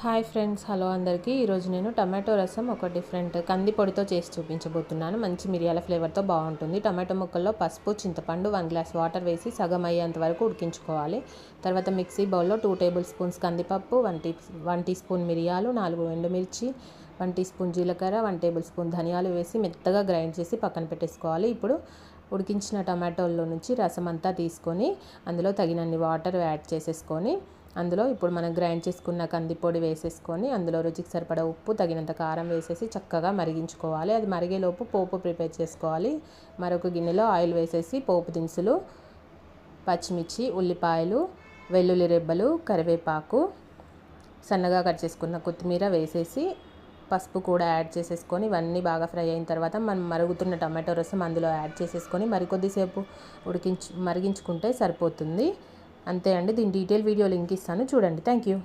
Hi friends hello అందరికీ. ఈరోజు నేను టమాటో రసం ఒక డిఫరెంట్ కంది పొడితో చేసి చూపించబోతున్నాను. మంచి మిరియాల ఫ్లేవర్తో బాగుంటుంది. టమాటో ముక్కల్లో పసుపు చింతపండు వన్ గ్లాస్ వాటర్ వేసి సగం అయ్యేంత వరకు ఉడికించుకోవాలి. తర్వాత మిక్సీ బౌల్లో టూ టేబుల్ స్పూన్స్ కందిపప్పు one tea one tea spoon మిరియాలు నాలుగు ఎండుమిర్చి వన్ టీ స్పూన్ జీలకర్ర వన్ టేబుల్ స్పూన్ ధనియాలు వేసి మెత్తగా గ్రైండ్ చేసి పక్కన పెట్టేసుకోవాలి. ఇప్పుడు ఉడికించిన టమాటోల్లో నుంచి రసం అంతా తీసుకొని అందులో తగినన్ని వాటర్ యాడ్ చేసేసుకొని అందులో ఇప్పుడు మనం గ్రైండ్ చేసుకున్న కందిపొడి వేసేసుకొని అందులో రుచికి సరిపడ ఉప్పు తగినంత కారం వేసేసి చక్కగా మరిగించుకోవాలి. అది మరిగేలోపు పోపు ప్రిపేర్ చేసుకోవాలి. మరొక గిన్నెలో ఆయిల్ వేసేసి పోపు దినుసులు పచ్చిమిర్చి ఉల్లిపాయలు వెల్లుల్లి రెబ్బలు కరివేపాకు సన్నగా కట్ చేసుకున్న కొత్తిమీర వేసేసి పసుపు కూడా యాడ్ చేసేసుకొని ఇవన్నీ బాగా ఫ్రై అయిన తర్వాత మనం మరుగుతున్న టమాటో రసం అందులో యాడ్ చేసేసుకొని మరికొద్దిసేపు ఉడికించు మరిగించుకుంటే సరిపోతుంది. అంతే అండి. దీని డీటెయిల్ వీడియో లింక్ ఇస్తాను. చూడండి. Thank you